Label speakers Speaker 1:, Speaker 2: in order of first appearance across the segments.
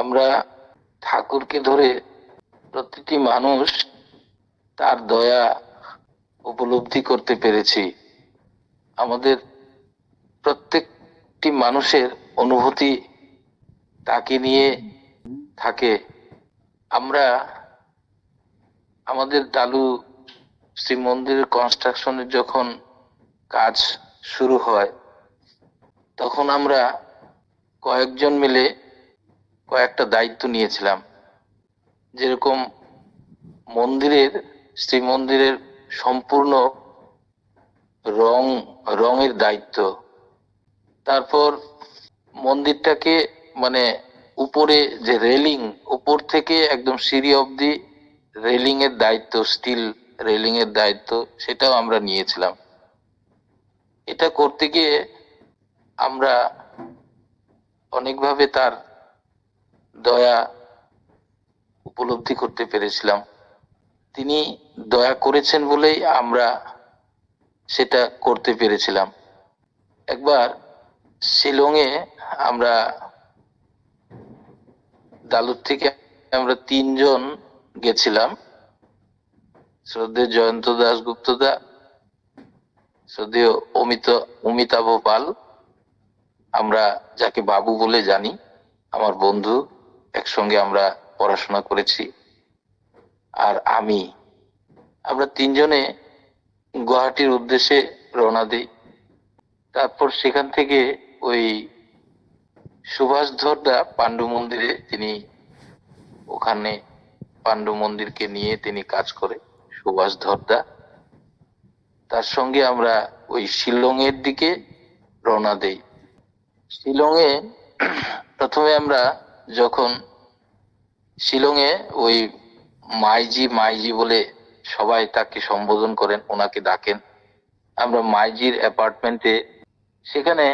Speaker 1: আমরা ঠাকুরকে ধরে প্রতিটি মানুষ তার দয়া উপলব্ধি করতে পেরেছি। আমাদের প্রত্যেকটি মানুষের অনুভূতি তাকে নিয়ে থাকে। আমরা আমাদের ডালু শ্রী মন্দিরের কনস্ট্রাকশনের যখন কাজ শুরু হয়, তখন আমরা কয়েকজন মিলে কয়েকটা দায়িত্ব নিয়েছিলাম। যেরকম মন্দিরের শ্রী মন্দিরের সম্পূর্ণ রং, রঙের দায়িত্ব। তারপর মন্দিরটাকে মানে উপরে যে রেলিং, উপর থেকে একদম সিঁড়ি অবধি রেলিং এর দায়িত্ব, স্টিল রেলিং এর দায়িত্ব, সেটাও আমরা নিয়েছিলাম। এটা করতে গিয়ে আমরা অনেকভাবে তার দয়া উপলব্ধি করতে পেরেছিলাম। তিনি দয়া করেছেন বলেই আমরা সেটা করতে পেরেছিলাম। একবার শিলংয়ে আমরা দালুর থেকে আমরা তিনজন গেছিলাম। শ্রদ্ধেয় জয়ন্ত দাসগুপ্ত দা শ্রদ্ধেয় অমিত, অমিতাভ পাল। আমরা যাকে বাবু বলে জানি, আমার বন্ধু। একসঙ্গে আমরা পড়াশোনা করেছি। আর আমি, আমরা তিনজনে গুয়াহাটির উদ্দেশ্যে রওনা দিই। তারপর সেখান থেকে ওই সুভাষ ধরদা পাণ্ডু মন্দিরে তিনি ওখানে পাণ্ডু মন্দিরকে নিয়ে তিনি কাজ করে সুভাষ ধরদা তার সঙ্গে আমরা ওই শিলংয়ের দিকে রওনা দেই। শিলংয়ে প্রথমে আমরা যখন শিলংয়ে ওই মাইজি মাইজি বলে সবাই তাকে সম্বোধন করেন, ওনাকে ডাকেন, আমরা মাইজির অ্যাপার্টমেন্টে, সেখানে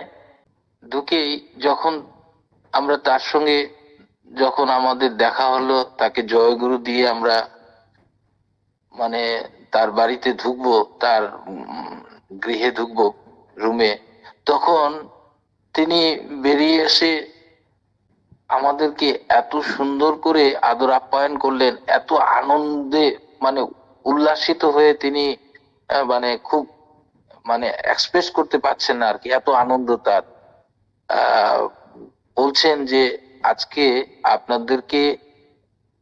Speaker 1: ঢুকেই যখন আমরা তার সঙ্গে যখন আমাদের দেখা হলো, তাকে জয়গুরু দিয়ে আমরা মানে তার বাড়িতে ঢুকবো, তার গৃহে ঢুকবো রুমে, তখন তিনি বেরিয়ে এসে আমাদেরকে এত সুন্দর করে আদর আপ্যায়ন করলেন, এত আনন্দে মানে উল্লাসিত হয়ে তিনি মানে খুব মানে এক্সপ্রেস করতে পারছেন না আর কি এত আনন্দ তার। বলছেন যে আজকে আপনাদেরকে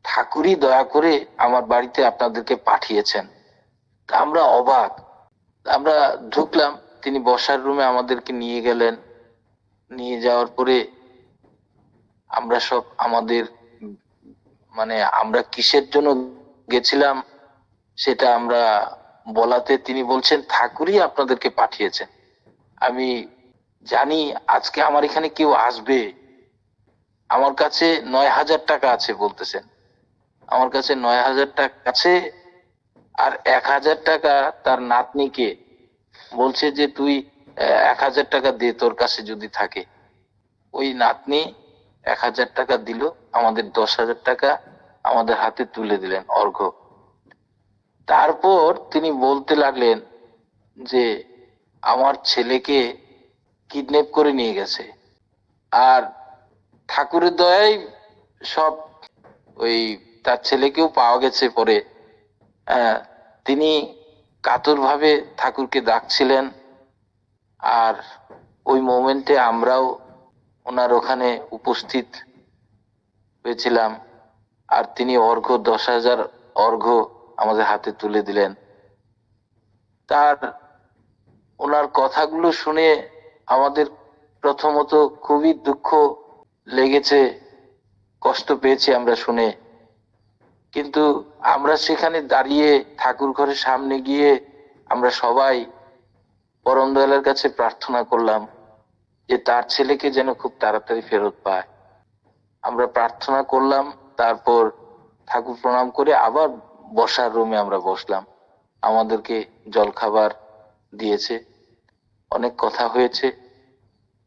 Speaker 1: ঠাকুরই দয়া করে আমার বাড়িতে আপনাদেরকে পাঠিয়েছেন। আমরা অবাক। আমরা ঢুকলাম, তিনি বসার রুমে আমাদেরকে নিয়ে গেলেন। নিয়ে যাওয়ার পরে আমরা সব আমাদের মানে আমরা কিসের জন্য গেছিলাম সেটা আমরা বলাতে তিনি বলছেন, ঠাকুরই আপনাদেরকে পাঠিয়েছেন। আমি জানি আজকে আমার এখানে কেউ আসবে। আমার কাছে নয় হাজার টাকা আছে বলতেছেন। আমার কাছে নয় হাজার টাকা আছে আর এক হাজার টাকা তার নাতনিকে। বলছে যে তুই এক হাজার টাকা দে তোর কাছে যদি থাকে। ওই নাতনি এক হাজার টাকা দিল, আমাদের দশ হাজার টাকা আমাদের হাতে তুলে দিলেন অর্ঘ তারপর তিনি বলতে লাগলেন যে, আমার ছেলেকে কিডন্যাপ করে নিয়ে গেছে। আর ঠাকুরের দয়ায় সব ওই তার ছেলেকেও পাওয়া গেছে পরে। তিনি কাতরভাবে ঠাকুরকে ডাকছিলেন। আর ওই মোমেন্টে আমরাও ওনার ওখানে উপস্থিত হয়েছিলাম আর তিনি অর্ঘ, দশ হাজার অর্ঘ আমাদের হাতে তুলে দিলেন। তার ওনার কথাগুলো শুনে আমাদের প্রথমত খুবই দুঃখ লেগেছে, কষ্ট পেয়েছি আমরা শুনে। কিন্তু আমরা সেখানে দাঁড়িয়ে ঠাকুর ঘরের সামনে গিয়ে আমরা সবাই পরম দয়ালের কাছে প্রার্থনা করলাম। যে তার ছেলেকে যেন খুব তাড়াতাড়ি ফেরত পায়। আমরা প্রার্থনা করলাম, তারপর ঠাকুর প্রণাম করে আবার বসার রুমে আমরা বসলাম। আমাদেরকে জলখাবার দিয়েছে, অনেক কথা হয়েছে।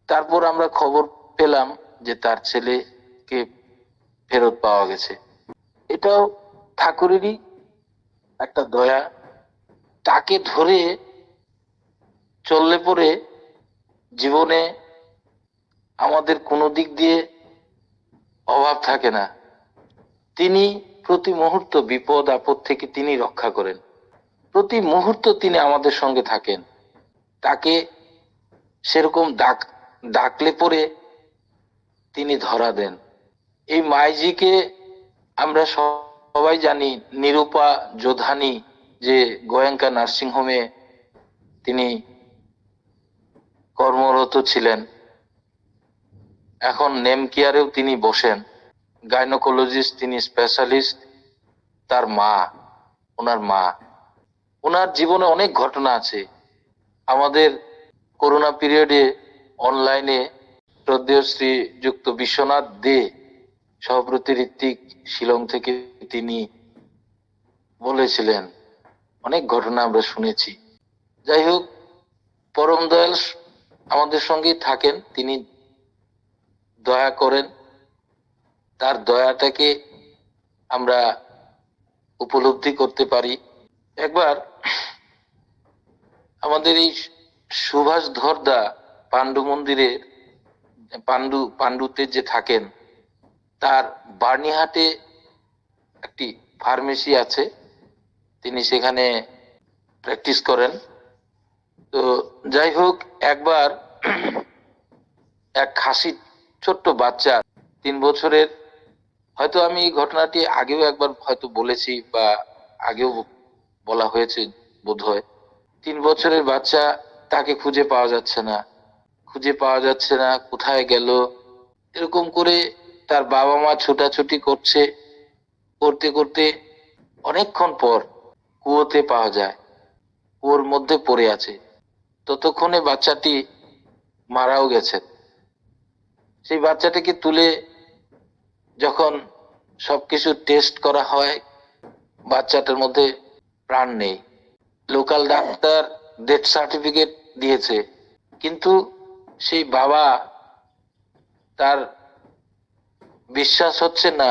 Speaker 1: তারপর আমরা খবর পেলাম যে তার ছেলেকে ফেরত পাওয়া গেছে। এটাও ঠাকুরেরই একটা দয়া। তাকে ধরে চললে পরে জীবনে আমাদের কোনো দিক দিয়ে অভাব থাকে না। তিনি প্রতি মুহূর্ত বিপদ, আপদ থেকে তিনি রক্ষা করেন। প্রতি মুহূর্ত তিনি আমাদের সঙ্গে থাকেন। তাকে সেরকম ডাক, ডাকলে পরে তিনি ধরা দেন। এই মাইজিকে আমরা সবাই জানি, নিরূপা যোধানি যে গোয়েঙ্কা নার্সিংহোমে তিনি কর্মরত ছিলেন এখন নেম কেয়ারেও তিনি বসেন। গাইনোকোলজিস্ট তিনি স্পেশালিস্ট। তার মা, ওনার মা। ওনার জীবনে অনেক ঘটনা আছে। আমাদের করোনা পিরিয়ডে অনলাইনে শ্রদ্ধেয় শ্রী যুক্ত বিশ্বনাথ দে, সভাপতি ঋত্বিক শিলং থেকে তিনি বলেছিলেন, অনেক ঘটনা আমরা শুনেছি। যাই হোক, পরম দয়াল আমাদের সঙ্গেই থাকেন। তিনি দয়া করেন, তার দয়াটাকে আমরা উপলব্ধি করতে পারি। একবার আমাদের এই সুভাষ ধরদা পাণ্ডু মন্দিরের, পাণ্ডু, পাণ্ডুতে যে থাকেন, তার বার্নিহাটে একটি ফার্মেসি আছে। তিনি সেখানে প্র্যাকটিস করেন। তো যাই হোক, একবার এক খাসি ছোট্ট বাচ্চা, তিন বছরের, হয়তো আমি এই ঘটনাটি আগেও একবার হয়তো বলেছি বা আগেও বলা হয়েছে বোধ হয় তিন বছরের বাচ্চা তাকে খুঁজে পাওয়া যাচ্ছে না। খুঁজে পাওয়া যাচ্ছে না, কোথায় গেল? এরকম করে তার বাবা মা ছোটাছুটি করছে। করতে করতে অনেকক্ষণ পর কুয়োতে পাওয়া যায়। কুয়োর মধ্যে পড়ে আছে। ততক্ষণে বাচ্চাটি মারাও গেছে সেই বাচ্চাটিকে তুলে যখন সবকিছু টেস্ট করা হয়, বাচ্চাটার মধ্যে প্রাণ নেই। লোকাল ডাক্তার ডেথ সার্টিফিকেট দিয়েছে। কিন্তু সেই বাবা তার বিশ্বাস হচ্ছে না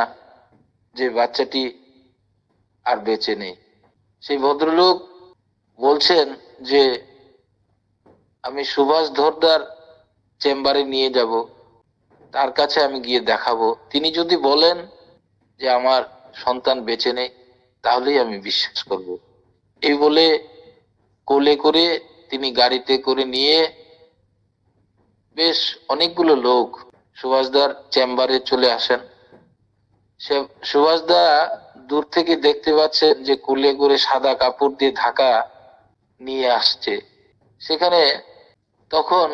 Speaker 1: যে বাচ্চাটি আর বেঁচে নেই। সেই ভদ্রলোক বলছেন যে, আমি সুভাষ ধরদার চেম্বারে নিয়ে যাব। তার কাছে আমি গিয়ে দেখাবো। তিনি যদি বলেন যে আমার সন্তান বেঁচে নেই, তাহলেই আমি বিশ্বাস করব। এই বলে কোলে করে তিনি গাড়িতে করে নিয়ে বেশ অনেকগুলো লোক সুভাষদার চেম্বারে চলে আসেন। সে সুভাষদা দূর থেকে দেখতে পাচ্ছেন যে কুলে করে সাদা কাপড় দিয়ে ঢাকা নিয়ে আসছে। সেখানে তখন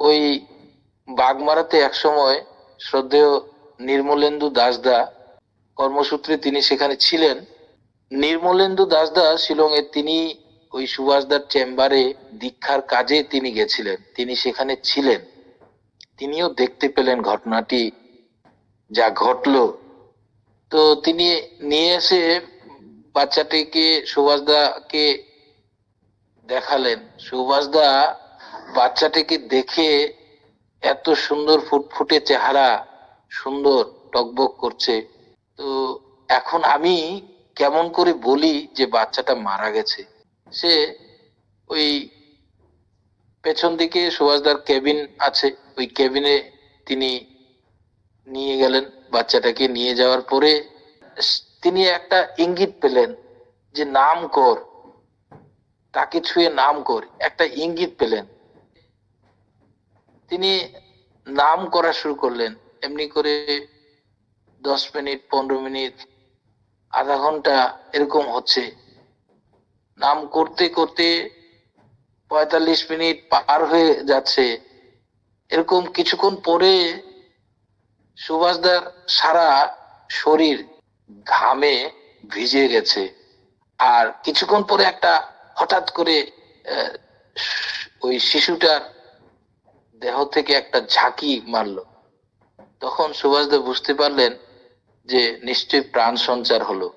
Speaker 1: ওই বাগমারাতে একসময় শ্রদ্ধেয় নির্মলেন্দু দাসদা কর্মসূত্রে তিনি সেখানে ছিলেন। নির্মলেন্দু দাসদা শিলংয়ে তিনি ওই সুভাষদার চেম্বারে দীক্ষার কাজে তিনি গেছিলেন, তিনি সেখানে ছিলেন। তিনিও দেখতে পেলেন ঘটনাটি, যা ঘটলো। তো তিনি নিয়ে এসে বাচ্চাটিকে, সুভাষদাকে দেখালেন। সুভাষদা বাচ্চাটিকে দেখে এত সুন্দর ফুটফুটে চেহারা, সুন্দর টকবক করছে। তো এখন আমি কেমন করে বলি যে বাচ্চাটা মারা গেছে? সে ওই পেছন দিকে সুভাষদার কেবিন আছে। ওই কেবিনে তিনি নিয়ে গেলেন বাচ্চাটাকে। নিয়ে যাওয়ার পরে তিনি একটা ইঙ্গিত পেলেন যে, নাম কর। তাকে ছুঁয়ে নাম কর। একটা ইঙ্গিত পেলেন। তিনি নাম করা শুরু করলেন। এমনি করে দশ মিনিট, পনেরো মিনিট, আধা ঘণ্টা এরকম হচ্ছে। নাম করতে করতে পঁয়তাল্লিশ মিনিট পার হয়ে যাচ্ছে। এরকম কিছুক্ষণ পরে সুভাষদার সারা শরীর ঘামে ভিজে গেছে। আর কিছুক্ষণ পরে একটা হঠাৎ করে ওই শিশুটার দেহ থেকে একটা ঝাঁকি মারলো। তখন সুভাষদা বুঝতে পারলেন যে নিশ্চয়ই প্রাণ সঞ্চার হলো।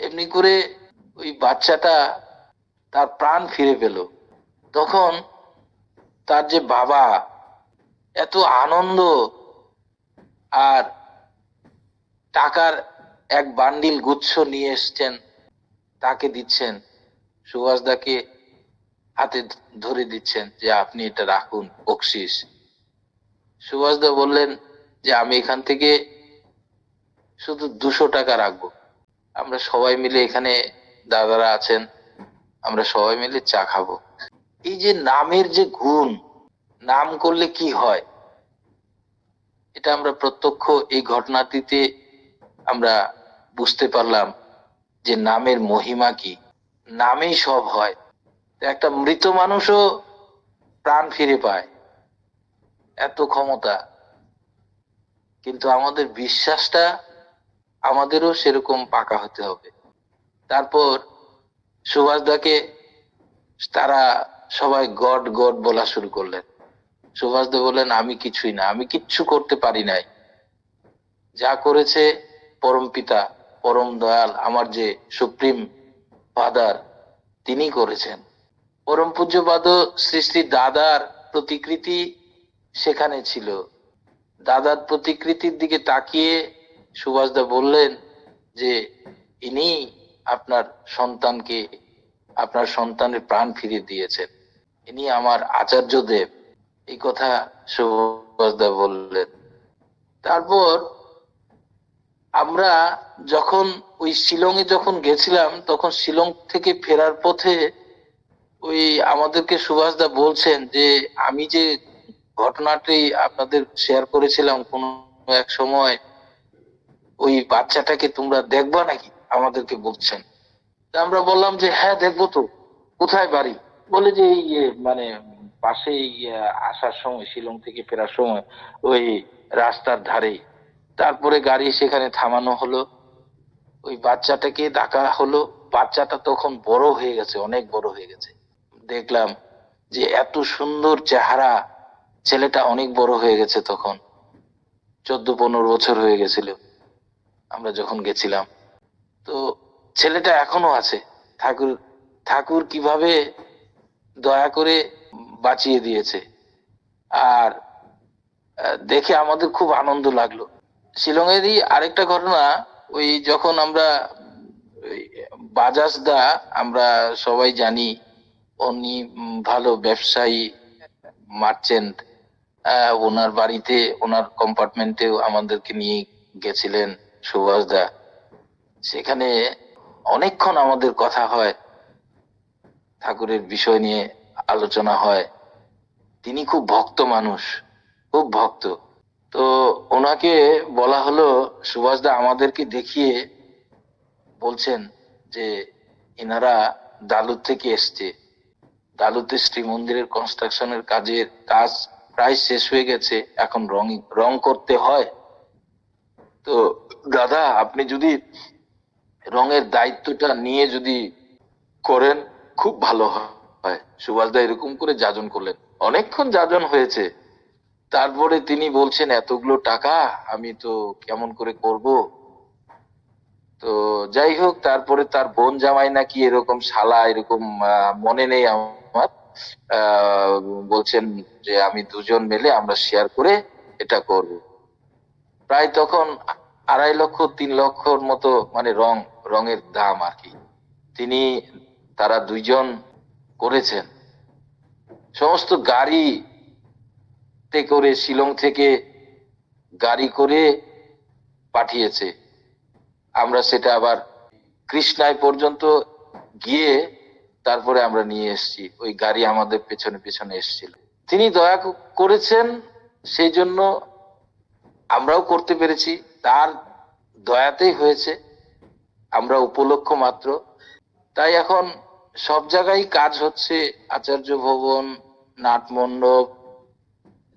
Speaker 1: এমনি করে ওই বাচ্চাটা তার প্রাণ ফিরে পেল। তখন তার যে বাবা, এত আনন্দ আর টাকার এক বান্ডিল গুচ্ছ নিয়ে এসছেন, তাকে দিচ্ছেন সুভাষদাকে হাতে ধরে দিচ্ছেন যে আপনি এটা রাখুন, বকশিস। সুভাষদা বললেন যে আমি এখান থেকে শুধু দুশো টাকা রাখব। আমরা সবাই মিলে এখানে দাদারা আছেন, আমরা সবাই মিলে চা খাব। এই যে নামের যে গুণ, নাম করলে কি হয়? এটা আমরা প্রত্যক্ষ এই ঘটনাটিতে আমরা বুঝতে পারলাম যে নামের মহিমা কি। নামেই সব হয়। একটা মৃত মানুষও প্রাণ ফিরে পায়। এত ক্ষমতা। কিন্তু আমাদের বিশ্বাসটা আমাদেরও সেরকম পাকা হতে হবে। তারপর সুভাষদাকে তারা সবাই গড গড বলা শুরু করলেন। সুভাষদা বললেন, আমি কিছুই না, আমি কিচ্ছু করতে পারি নাই। যা করেছে পরম পিতা, পরম দয়াল, আমার যে সুপ্রিম ফাদার তিনি করেছেন। পরম পূজ্যপাদ শ্রী শ্রী দাদার প্রতিকৃতি সেখানে ছিল। দাদার প্রতিকৃতির দিকে তাকিয়ে সুভাষদা বললেন যে, ইনি আপনার সন্তানকে, আপনার সন্তানের প্রাণ ফিরিয়ে দিয়েছেন। ইনি আমার আচার্য দেব। এই কথা সুভাষদা বললেন। তারপর আমরা যখন ওই শিলংয়ে যখন গেছিলাম, তখন শিলং থেকে ফেরার পথে ওই আমাদেরকে সুভাষ দা বলছেন যে আমি যে ঘটনাটি আপনাদের শেয়ার করেছিলাম কোন এক সময় ওই বাচ্চাটাকে তোমরা দেখবা নাকি? আমাদেরকে বলছেন। আমরা বললাম যে হ্যাঁ দেখব তো। কোথায় বাড়ি? বলে যে এই মানে পাশেই ইয়ে, আসার সময় শিলং থেকে ফেরার সময় ওই রাস্তার ধারে। তারপরে গাড়ি সেখানে থামানো হলো। ওই বাচ্চাটাকে ডাকা হলো। বাচ্চাটা তখন বড় হয়ে গেছে অনেক বড় হয়ে গেছে। দেখলাম যে এত সুন্দর চেহারা ছেলেটা অনেক বড় হয়ে গেছে তখন। চোদ্দ, পনেরো বছর হয়ে গেছিল আমরা যখন গেছিলাম। তো ছেলেটা এখনও আছে। ঠাকুর ঠাকুর কীভাবে দয়া করে বাঁচিয়ে দিয়েছে। আর দেখে আমাদের খুব আনন্দ লাগল। শিলংয়েরই আরেকটা ঘটনা, ওই যখন আমরা বাজাজ দা আমরা সবাই জানি উনি ভালো ব্যবসায়ী মার্চেন্ট ওনার বাড়িতে ওনার কম্পার্টমেন্টেও আমাদেরকে নিয়ে গেছিলেন সুভাষ দা। সেখানে অনেকক্ষণ আমাদের কথা হয়, ঠাকুরের বিষয় নিয়ে আলোচনা হয়। তিনি খুব ভক্ত মানুষ, খুব ভক্ত। তো ওনাকে বলা হলো সুভাষদা আমাদেরকে দেখিয়ে বলছেন যে, এনারা দালুর থেকে এসছে। দালুতে শ্রী মন্দিরের কনস্ট্রাকশনের কাজের কাজ প্রায় শেষ হয়ে গেছে, এখন রং রং করতে হয়। তো দাদা, আপনি যদি রঙের দায়িত্বটা নিয়ে যদি করেন, খুব ভালো হয়। সুভাষদা এরকম করে যাজন করলেন। অনেকক্ষণ যাজন হয়েছে। তারপরে তিনি বলছেন, এতগুলো টাকা আমি তো কেমন করে করব? তো যাই হোক, তারপরে তার বোন জামাই নাকি এরকম শালা, এরকম মনে নেই আমার। আহ, বলছেন যে আমি দুজন মিলে আমরা শেয়ার করে এটা করব। প্রায় তখন আড়াই লক্ষ তিন লক্ষর মতো মানে রং রঙের দাম আর কি। তিনি তারা দুইজন করেছেন। সমস্ত গাড়িতে করে শিলং থেকে গাড়ি করে পাঠিয়েছে। আমরা সেটা আবার কৃষ্ণায় পর্যন্ত গিয়ে তারপরে আমরা নিয়ে এসেছি। ওই গাড়ি আমাদের পেছনে পেছনে এসেছিল। তিনি দয়া করেছেন, সেই জন্য আমরাও করতে পেরেছি। তার দয়াতেই হয়েছে। আমরা উপলক্ষ মাত্র। তাই এখন সব জায়গায় কাজ হচ্ছে। আচার্য ভবন, নাটমণ্ডপ,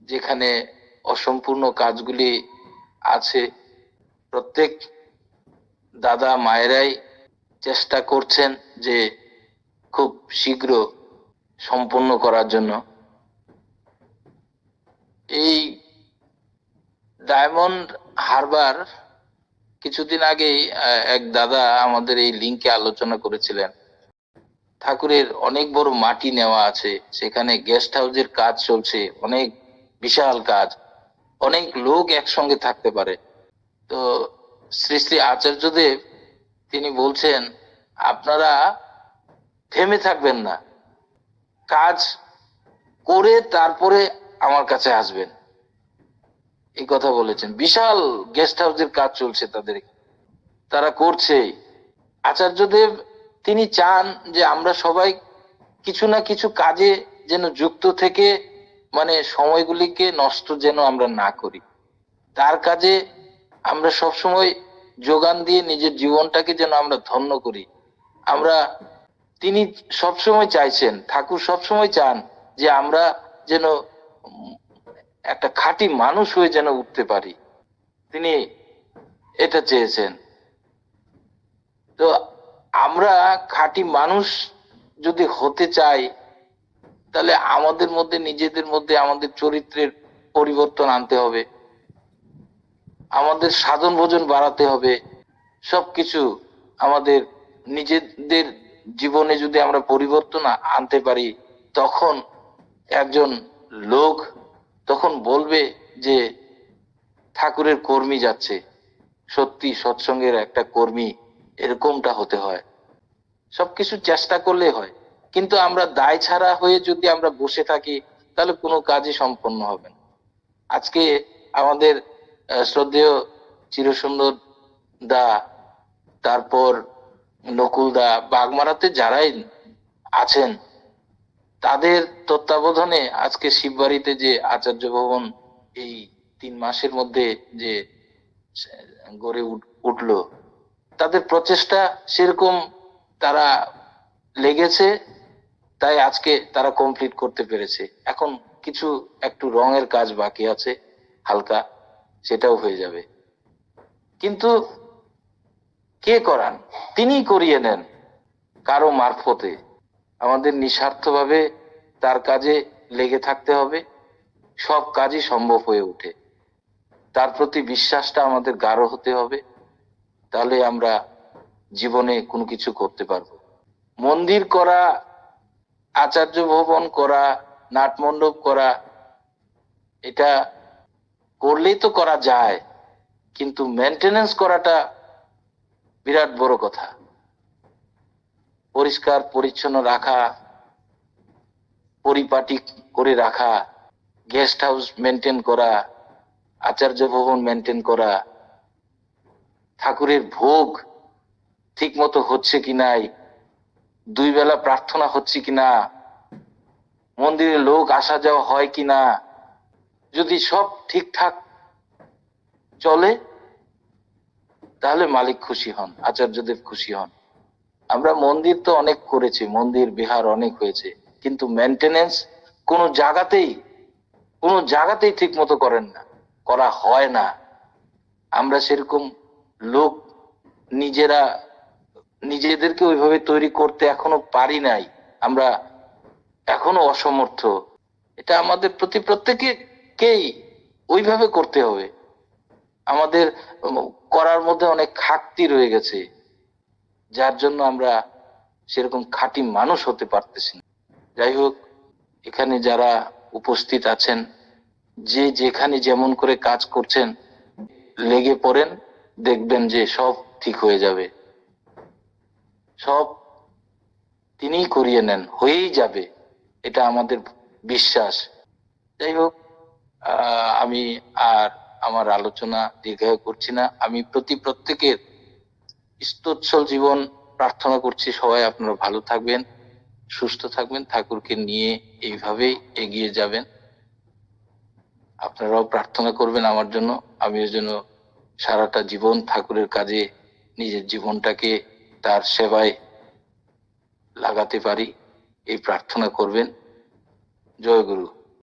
Speaker 1: যেখানে অসম্পূর্ণ কাজগুলি আছে। প্রত্যেক দাদা মায়েরাই চেষ্টা করছেন যে খুব শীঘ্র সম্পূর্ণ করার জন্য। এই ডায়মন্ড হারবার কিছুদিন আগেই এক দাদা আমাদের এই লিঙ্কে আলোচনা করেছিলেন। ঠাকুরের অনেক বড় মাটি নেওয়া আছে, সেখানে গেস্ট হাউসের কাজ চলছে, অনেক বিশাল কাজ। অনেক লোক একসঙ্গে থাকতে পারে। তো শ্রী শ্রী আচার্যদেব তিনি বলছেন, আপনারা থেমে থাকবেন না। কাজ করে তারপরে আমার কাছে আসবেন। এই কথা বলেছেন। বিশাল গেস্ট হাউসের কাজ চলছে তাদের। তারা করছে। আচার্যদেব, তিনি চান যে আমরা সবাই কিছু না কিছু কাজে যেন যুক্ত থেকে মানে সময়গুলিকে নষ্ট যেন আমরা না করি। তার কাজে আমরা সবসময় যোগান দিয়ে নিজের জীবনটাকে যেন আমরা ধন্য করি। আমরা তিনি সবসময় চাইছেন, ঠাকুর সবসময় চান যে আমরা যেন একটা খাঁটি মানুষ হয়ে যেন উঠতে পারি। তিনি এটা চেয়েছেন। তো আমরা খাঁটি মানুষ যদি হতে চাই, তাহলে আমাদের মধ্যে, নিজেদের মধ্যে আমাদের চরিত্রের পরিবর্তন আনতে হবে। আমাদের সাধন ভোজন বাড়াতে হবে। সবকিছু আমাদের নিজেদের জীবনে যদি আমরা পরিবর্তন আনতে পারি, তখন একজন লোক তখন বলবে যে ঠাকুরের কর্মী যাচ্ছে। সত্যি সৎসঙ্গের একটা কর্মী এরকমটা হতে হয়। সবকিছু চেষ্টা করলে হয়। কিন্তু আমরা দায় ছাড়া হয়ে যদি আমরা বসে থাকি, তাহলে কোনো কাজই সম্পন্ন হবে না। আজকে আমাদের শ্রদ্ধেয় চিরসুন্দর দা, তারপর নকুল দা বাগমারাতে যারাই আছেন, তাদের তত্ত্বাবধানে আজকে শিববাড়িতে যে আচার্য ভবন এই তিন মাসের মধ্যে যে গড়ে উঠ- উঠল, তাদের প্রচেষ্টা সেরকম তারা লেগেছে, তাই আজকে তারা কমপ্লিট করতে পেরেছে। এখন কিছু একটু রঙের কাজ বাকি আছে, হালকা, সেটাও হয়ে যাবে। কিন্তু কে করান? তিনি করিয়ে নেন কারও মারফতে। আমাদের নিঃস্বার্থভাবে তার কাজে লেগে থাকতে হবে। সব কাজই সম্ভব হয়ে ওঠে। তার প্রতি বিশ্বাসটা আমাদের গাঢ় হতে হবে। তাহলে আমরা জীবনে কোনো কিছু করতে পারব। মন্দির করা, আচার্য ভবন করা, নাটমণ্ডপ করা, এটা করলেই তো করা যায়। কিন্তু মেনটেনেন্স করাটা বিরাট বড় কথা। পরিষ্কার, পরিচ্ছন্ন রাখা, পরিপাটি করে রাখা গেস্ট হাউস মেনটেন করা, আচার্য ভবন মেনটেন করা, ঠাকুরের ভোগ ঠিক মতো হচ্ছে কি নাই, দুই বেলা প্রার্থনা হচ্ছে কি না, মন্দিরে লোক আসা যাওয়া হয় কি না, যদি সব ঠিকঠাক চলে তাহলে মালিক খুশি হন, আচার্যদেব খুশি হন। আমরা মন্দির তো অনেক করেছি, মন্দির, বিহার অনেক হয়েছে, কিন্তু মেনটেনেন্স কোন জায়গাতেই কোন জায়গাতেই ঠিক মতো করেন না, করা হয় না। আমরা সেরকম লোক নিজেরা, নিজেদেরকে ওইভাবে তৈরি করতে এখনও পারি নাই, আমরা এখনও অসমর্থ। এটা আমাদের প্রতি প্রত্যেকেই ওইভাবে করতে হবে। আমাদের করার মধ্যে অনেক খাকতি রয়ে গেছে, যার জন্য আমরা সেরকম খাঁটি মানুষ হতে পারতেছি না। যাই হোক, এখানে যারা উপস্থিত আছেন, যে যেখানে যেমন করে কাজ করছেন, লেগে পড়েন, দেখবেন যে সব ঠিক হয়ে যাবে। সব তিনিই করিয়ে নেন, হয়েই যাবে, এটা আমাদের বিশ্বাস। যাই হোক আমি আর আমার আলোচনা দীর্ঘায়ু করছি না। আমি প্রতি প্রত্যেকের স্তোচ্ছল জীবন প্রার্থনা করছি, সবাই আপনারা ভালো থাকবেন, সুস্থ থাকবেন, ঠাকুরকে নিয়ে এইভাবেই এগিয়ে যাবেন। আপনারাও প্রার্থনা করবেন আমার জন্য আমি জন্য সারাটা জীবন ঠাকুরের কাজে নিজের জীবনটাকে তার সেবায় লাগাতে পারি, এই প্রার্থনা করবেন। জয় গুরু।